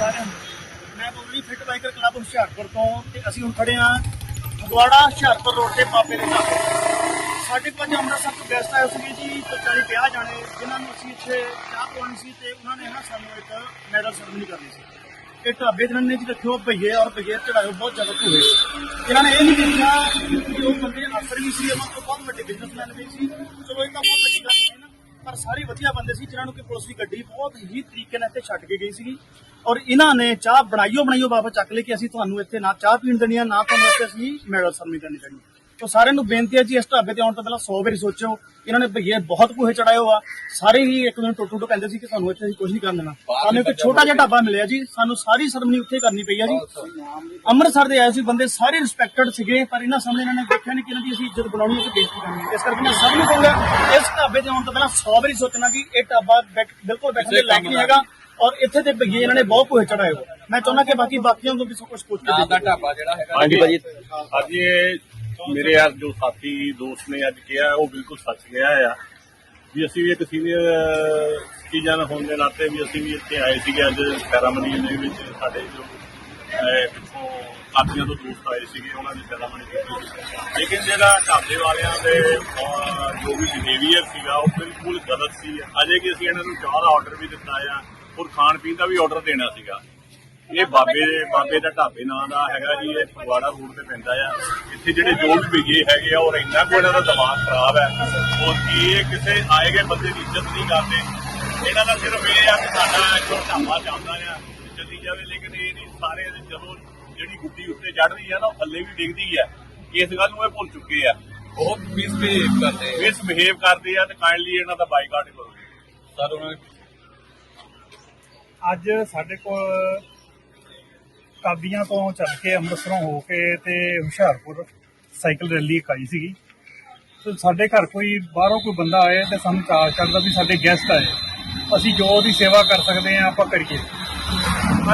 ਸਾਰਿਆਂ ਨੂੰ। ਮੈਂ ਬੋਲੀ ਫਿੱਟ ਬਾਈਕਰ ਕਲੱਬ ਹੁਸ਼ਿਆਰਪੁਰ ਤੋਂ ਤੇ ਅਸੀਂ ਹੁਣ ਖੜੇ ਹਾਂ ਫਗਵਾੜਾ ਹੁਸ਼ਿਆਰਪੁਰ ਰੋਡ ਤੇ ਪਾਪੇ ਦੇ ਢਾਬੇ ਸਾਡੇ ਪੰਜ ਅੰਮ੍ਰਿਤਸਰ ਤੋਂ ਗੈਸਟ ਆਏ ਸੀਗੇ ਜੀ 40 50 ਜਾਣੇ, ਜਿਨ੍ਹਾਂ ਨੂੰ ਅਸੀਂ ਇੱਥੇ ਚਾਹ ਪਵਾਉਣੀ ਸੀ ਤੇ ਉਹਨਾਂ ਨੇ ਨਾ ਸਾਨੂੰ ਇੱਕ ਮੈਡਲ ਸਰਮਨੀ ਕਰਨੀ ਸੀ। ਇਹ ਢਾਬੇ ਦੇ ਨੇ ਜੀ ਰੱਖਿਓ ਭਈਏ ਔਰ ਭਈਏ ਚੜਾਇਓ, ਬਹੁਤ ਜ਼ਿਆਦਾ ਭੂਏ। ਇਹਨਾਂ ਨੇ ਇਹ ਨਹੀਂ ਦੇਖਿਆ ਕਿ ਉਹ ਬੰਦੇ ਅਫਸਰ ਵੀ ਸੀ ਉਹਨਾਂ ਤੋਂ ਬਹੁਤ ਵੱਡੇ ਬਿਜ਼ਨਸਮੈਨ ਵੀ ਸੀ। ਚਲੋ ਇਹ ਤਾਂ ਬਹੁਤ ਵੱਡੀ ਗੱਲ ਨਹੀਂ ਪਰ ਸਾਰੇ ਵਧੀਆ ਬੰਦੇ ਸੀ, ਜਿਨ੍ਹਾਂ ਨੂੰ ਕਿ ਪੁਲਿਸ ਦੀ ਗੱਡੀ ਬਹੁਤ ਹੀ ਤਰੀਕੇ ਨਾਲ ਇੱਥੇ ਛੱਡ ਕੇ ਗਈ ਸੀਗੀ। ਔਰ ਇਹਨਾਂ ਨੇ ਚਾਹ ਬਣਾਈਓ ਬਣਾਈਓ ਵਾਪਸ ਚੱਕ ਲਈ ਕਿ ਅਸੀਂ ਤੁਹਾਨੂੰ ਇੱਥੇ ਨਾ ਚਾਹ ਪੀਣ ਦੇਣੀ ਆ, ਨਾ ਤੁਹਾਨੂੰ ਇੱਥੇ ਅਸੀਂ ਮੈਡਲ ਸਰਮਨੀ ਦੇਣੀ ਦੇਣੀ। ਤੋ ਸਾਰਿਆਂ ਨੂੰ ਬੇਨਤੀ ਹੈ ਜੀ ਇਸ ਢਾਬੇ ਤੇ ਆਉਣ ਤੋਂ ਪਹਿਲਾਂ 100 ਵਾਰੀ ਸੋਚੋ ਇਹਨਾਂ ਨੇ ਭਈਏ ਬਹੁਤ ਕੋਹੇ ਚੜਾਇਓ ਆ ਸਾਰੇ ਹੀ ਇੱਕ ਦਿਨ ਟੁੱਟ ਟੁੱਟ ਕਹਿੰਦੇ ਸੀ ਕਿ ਸਾਨੂੰ ਇੱਥੇ ਅਸੀਂ ਕੁਝ ਨਹੀਂ ਕਰਨ ਦੇਣਾ। ਸਾਨੂੰ ਇੱਕ ਛੋਟਾ ਜਿਹਾ ਢਾਬਾ ਮਿਲਿਆ ਜੀ। ਸਾਨੂੰ ਸਾਰੀ ਸਰਮਨੀ ਉੱਥੇ ਕਰਨੀ ਪਈ ਆ ਜੀ। ਅੰਮ੍ਰਿਤਸਰ ਦੇ ਆਏ ਸੀ ਬੰਦੇ ਸਾਰੇ ਰਿਸਪੈਕਟਡ ਸੀਗੇ ਪਰ ਇਹਨਾਂ ਸਾਹਮਣੇ ਇਹਨਾਂ ਨੇ ਦੇਖਿਆ ਨਹੀਂ ਕਿ ਇਹਨਾਂ ਦੀ ਅਸੀਂ ਇੱਜ਼ਤ ਬਣਾਉਣੀ ਹੈ ਤੇ ਬੇਇੱਜ਼ਤੀ ਕਰਨੀ ਹੈ। ਇਸ ਕਰਕੇ ਮੈਂ ਸਭ ਨੂੰ ਕਹੂੰਗਾ ਇਸ ਢਾਬੇ ਤੇ ਆਉਣ ਤੋਂ ਪਹਿਲਾਂ 100 ਵਾਰੀ ਸੋਚਣਾ ਜੀ ਇਹ ਢਾਬਾ ਬੈਠ- ਬਿਲਕੁਲ ਬੈਠਣ ਦੇ ਲਾਇਕ ਨਹੀਂ ਹੈਗਾ। ਔਰ ਇੱਥੇ ਤੇ ਭਈਏ ਇਹਨਾਂ ਨੇ ਬਹੁਤ ਕੋਹੇ ਚੜਾਏ ਹੋ ਮੈਂ ਚਾਹੁੰਦਾ ਕਿ ਬਾਕੀ ਬਾਕੀਆਂ ਨੂੰ ਵੀ ਸਭ ਕੁਝ ਪੁੱਛ ਕੇ। ਢਾਬਾ ਜਿਹੜਾ ਹੈਗਾ ਹਾਂਜੀ ਭਾਜੀ ਅੱਜ ਇਹ ਮੇਰੇ ਯਾਰ ਜੋ ਸਾਥੀ ਦੋਸਤ ਨੇ ਅੱਜ ਕਿਹਾ, ਉਹ ਬਿਲਕੁਲ ਸੱਚ ਗਿਆ ਆ ਵੀ ਅਸੀਂ ਵੀ ਇੱਕ ਸੀਨੀਅਰ ਸਿਟੀਜ਼ਨ ਹੋਣ ਦੇ ਨਾਤੇ ਵੀ ਅਸੀਂ ਵੀ ਇੱਥੇ ਆਏ ਸੀਗੇ ਅੱਜ ਸੈਰਾਮਨੀ ਦੇ ਵਿੱਚ, ਸਾਡੇ ਜੋ ਪਿੱਛੋਂ ਸਾਥੀਆਂ ਤੋਂ ਦੋਸਤ ਆਏ ਸੀਗੇ, ਉਹਨਾਂ ਦੀ ਸੈਰਾਮਨੀ ਕੀਤੀ ਸੀ ਲੇਕਿਨ ਜਿਹੜਾ ਢਾਬੇ ਵਾਲਿਆਂ ਦੇ ਜੋ ਵੀ ਬਿਹੇਵੀਅਰ ਸੀਗਾ, ਉਹ ਬਿਲਕੁਲ ਗਲਤ ਸੀ। ਅਜੇ ਕਿ ਅਸੀਂ ਇਹਨਾਂ ਨੂੰ ਚਾਹ ਦਾ ਆਰਡਰ ਵੀ ਦਿੱਤਾ ਆ, ਔਰ ਖਾਣ ਪੀਣ ਦਾ ਵੀ ਆਰਡਰ ਦੇਣਾ ਸੀਗਾ। ਇਹ ਬਾਬੇ ਬਾਬੇ ਦਾ ਢਾਬੇ ਨਾਂ ਦਾ ਹੈਗਾ ਜੀ ਇਹ ਫਗਵਾੜਾ ਰੋਡ ਤੇ ਪੈਂਦਾ ਆ। ਇੱਥੇ ਜਿਹੜੇ ਜੋ ਵੀ ਵਿਗੇ ਹੈਗੇ ਆ ਔਰ ਇੰਨਾ ਕੋਈ ਇਹਨਾਂ ਦਾ ਦਿਮਾਗ ਖਰਾਬ ਹੈ ਔਰ ਕੀ ਇਹ ਕਿਸੇ ਆਏ ਗਏ ਬੰਦੇ ਦੀ ਇੱਜ਼ਤ ਨਹੀਂ ਕਰਦੇ। ਇਹਨਾਂ ਦਾ ਸਿਰਫ ਇਹ ਆ ਕਿ ਸਾਡਾ ਇੱਕ ਢਾਬਾ ਚੱਲਦਾ ਆ ਚੱਲੀ ਜਾਵੇ। ਲੇਕਿਨ ਇਹ ਨਹੀਂ ਸਾਰੇ ਜਦੋਂ ਜਿਹੜੀ ਗੁੱਡੀ ਉੱਤੇ ਚੜ੍ਹਦੀ ਆ ਨਾ ਉਹ ਥੱਲੇ ਵੀ ਡਿੱਗਦੀ ਆ। ਇਸ ਗੱਲ ਨੂੰ ਇਹ ਭੁੱਲ ਚੁੱਕੇ ਆ। ਬਹੁਤ ਮਿਸਬਿਹੇਵ ਕਰਦੇ ਆ। ਮਿਸ ਬਿਹੇਵ ਕਰਦੇ ਆ ਤੇ ਕਾਈਂਡਲੀ ਇਹਨਾਂ ਦਾ ਬਾਈਕਾਟ ਕਰੋ। ਸਰ ਉਹਨਾਂ ਨੇ ਅੱਜ ਸਾਡੇ ਕੋਲ ਕਾਦੀਆਂ ਤੋਂ ਚੱਲ ਕੇ ਅੰਮ੍ਰਿਤਸਰੋਂ ਹੋ ਕੇ ਤੇ ਹੁਸ਼ਿਆਰਪੁਰ ਸਾਈਕਲ ਰੈਲੀ ਇੱਕ ਆਈ ਸੀਗੀ। ਤੇ ਸਾਡੇ ਘਰ ਕੋਈ ਬਾਹਰੋਂ ਕੋਈ ਬੰਦਾ ਆਏ ਤੇ ਸਾਨੂੰ ਚਾਰ ਕਰਦਾ ਵੀ ਸਾਡੇ ਗੈਸਟ ਆਏ। ਅਸੀਂ ਜੋ ਉਹਦੀ ਸੇਵਾ ਕਰ ਸਕਦੇ ਹਾਂ, ਆਪਾਂ ਕਰੀਏ।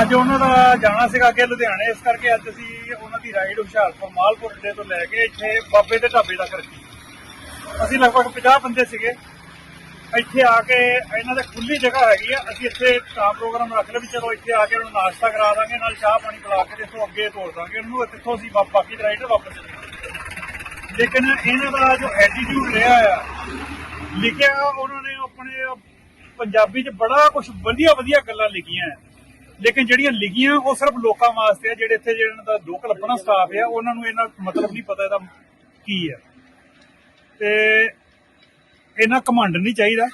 ਅੱਜ ਉਹਨਾਂ ਦਾ ਜਾਣਾ ਸੀਗਾ ਅੱਗੇ ਲੁਧਿਆਣੇ, ਇਸ ਕਰਕੇ ਅੱਜ ਅਸੀਂ ਉਹਨਾਂ ਦੀ ਰਾਈਡ ਹੁਸ਼ਿਆਰਪੁਰ ਮਾਲਪੁਰ ਅੱਡੇ ਤੋਂ ਲੈ ਕੇ ਇੱਥੇ ਬਾਬੇ ਦੇ ਢਾਬੇ ਤੱਕ ਰੱਖੀ। ਅਸੀਂ ਲਗਭਗ 50 ਬੰਦੇ ਸੀਗੇ। ਇੱਥੇ ਆ ਕੇ ਇਹਨਾਂ ਦੇ ਖੁੱਲੀ ਜਗ੍ਹਾ ਹੈਗੀ ਆ। ਅਸੀਂ ਇੱਥੇ ਤਾਂ ਪ੍ਰੋਗਰਾਮ ਰੱਖ ਲਿਆ ਵੀ ਚਲੋ ਇੱਥੇ ਆ ਕੇ ਉਹਨਾਂ ਨੂੰ ਨਾਸ਼ਤਾ ਕਰਾ ਦਾਂਗੇ, ਨਾਲ ਚਾਹ ਪਾਣੀ ਪਿਲਾ ਕੇ ਤੇ ਇੱਥੋਂ ਅੱਗੇ ਤੋਰ ਦਾਂਗੇ। ਉਹਨੂੰ ਇੱਥੋਂ ਅਸੀਂ ਬਾਕੀ ਰਾਈਡਰ ਵਾਪਸ ਚਲੇ ਲੇਕਿਨ ਇਹਨਾਂ ਦਾ ਜੋ ਐਟੀਟਿਊਡ ਰਿਹਾ ਆ, ਲਿਖਿਆ ਉਹਨਾਂ ਨੇ ਆਪਣੇ ਪੰਜਾਬੀ 'ਚ ਬੜਾ ਕੁਝ ਵਧੀਆ ਵਧੀਆ ਗੱਲਾਂ ਲਿਖੀਆਂ। ਲੇਕਿਨ ਜਿਹੜੀਆਂ ਲਿਖੀਆਂ, ਉਹ ਸਿਰਫ ਲੋਕਾਂ ਵਾਸਤੇ ਆ, ਜਿਹੜੇ ਇੱਥੇ ਜਿਹੜਾ ਦਾ ਲੋਕਲ ਆਪਣਾ ਸਟਾਫ ਆ, ਉਹਨਾਂ ਨੂੰ ਇਹਨਾਂ ਮਤਲਬ ਨਹੀਂ ਪਤਾ ਇਹਦਾ ਕੀ ਹੈ ਤੇ ਇਹਨਾਂ ਕਮਾਂਡ ਨਹੀਂ ਚਾਹੀਦਾ।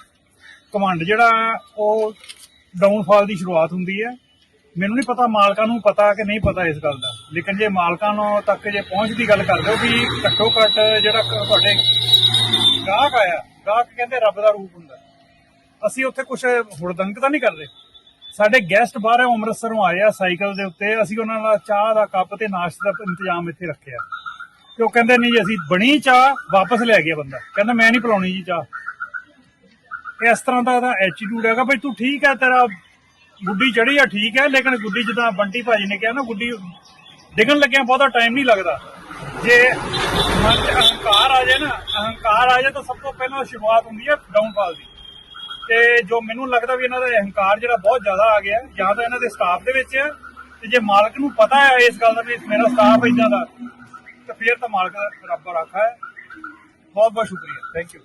ਕਮਾਂਡ ਜਿਹੜਾ ਉਹ ਡਾਊਨਫਾਲ ਦੀ ਸ਼ੁਰੂਆਤ ਹੁੰਦੀ ਹੈ। ਮੈਨੂੰ ਨਹੀਂ ਪਤਾ ਮਾਲਕਾਂ ਨੂੰ ਪਤਾ ਕਿ ਨਹੀਂ ਪਤਾ ਇਸ ਗੱਲ ਦਾ। ਲੇਕਿਨ ਜੇ ਮਾਲਕਾਂ ਨੂੰ ਤੱਕ ਜੇ ਪਹੁੰਚ ਦੀ ਗੱਲ ਕਰਦੇ ਹੋ ਵੀ ਘੱਟੋ ਘੱਟ ਜਿਹੜਾ ਤੁਹਾਡੇ ਗਾਹਕ ਆਇਆ, ਗਾਹਕ ਕਹਿੰਦੇ ਰੱਬ ਦਾ ਰੂਪ ਹੁੰਦਾ। ਅਸੀਂ ਉੱਥੇ ਕੁਝ ਹੁੜਦੰਗ ਤਾਂ ਨਹੀਂ ਕਰਦੇ। ਸਾਡੇ ਗੈਸਟ ਬਾਹਰ ਅੰਮ੍ਰਿਤਸਰੋਂ ਆਏ ਆ ਸਾਈਕਲ ਦੇ ਉੱਤੇ। ਅਸੀਂ ਉਹਨਾਂ ਦਾ ਚਾਹ ਦਾ ਕੱਪ ਤੇ ਨਾਸ਼ਤੇ ਦਾ ਇੰਤਜ਼ਾਮ ਇੱਥੇ ਰੱਖਿਆ। ਤੇ ਉਹ ਕਹਿੰਦੇ ਨਹੀਂ ਅਸੀਂ ਬਣੀ ਚਾਹ, ਵਾਪਸ ਲੈ ਗਿਆ ਬੰਦਾ। ਕਹਿੰਦਾ, ਮੈਂ ਨਹੀਂ ਪਿਲਾਉਣੀ ਜੀ ਚਾਹ। ਇਸ ਤਰ੍ਹਾਂ ਦਾ ਇਹਦਾ ਐਟੀਟਿਊਡ ਹੈਗਾ, ਬਈ ਤੂੰ ਠੀਕ ਹੈ, ਤੇਰਾ ਗੁੱਡੀ ਚੜੀ ਆ, ਠੀਕ ਹੈ, ਲੇਕਿਨ ਗੁੱਡੀ ਜਿੱਦਾਂ ਬੰਟੀ ਭਾਜੀ ਨੇ ਕਿਹਾ ਨਾ, ਗੁੱਡੀ ਡਿੱਗਣ ਲੱਗਿਆ ਬਹੁਤਾ ਟਾਈਮ ਨਹੀਂ ਲੱਗਦਾ। ਜੇ ਮਨ 'ਚ ਅਹੰਕਾਰ ਆ ਜਾਏ ਨਾ, ਅਹੰਕਾਰ ਆ ਜਾਏ ਤਾਂ ਸਭ ਤੋਂ ਪਹਿਲਾਂ ਸ਼ੁਰੂਆਤ ਹੁੰਦੀ ਹੈ ਡਾਊਨਫਾਲ ਦੀ। ਤੇ ਜੋ ਮੈਨੂੰ ਲੱਗਦਾ ਵੀ ਇਹਨਾਂ ਦਾ ਅਹੰਕਾਰ ਜਿਹੜਾ ਬਹੁਤ ਜ਼ਿਆਦਾ ਆ ਗਿਆ, ਜਾਂ ਤਾਂ ਇਹਨਾਂ ਦੇ ਸਟਾਫ ਦੇ ਵਿੱਚ ਹੈ, ਤੇ ਜੇ ਮਾਲਕ ਨੂੰ ਪਤਾ ਹੈ ਇਸ ਗੱਲ ਦਾ ਵੀ ਮੇਰਾ ਸਟਾਫ ਇਦਾਂ ਦਾ ਤੇ ਫਿਰ ਤਾਂ ਮਾਲਕ ਰੱਬ ਰਾਖਾ ਹੈ। ਬਹੁਤ ਬਹੁਤ ਸ਼ੁਕਰੀਆ। Thank you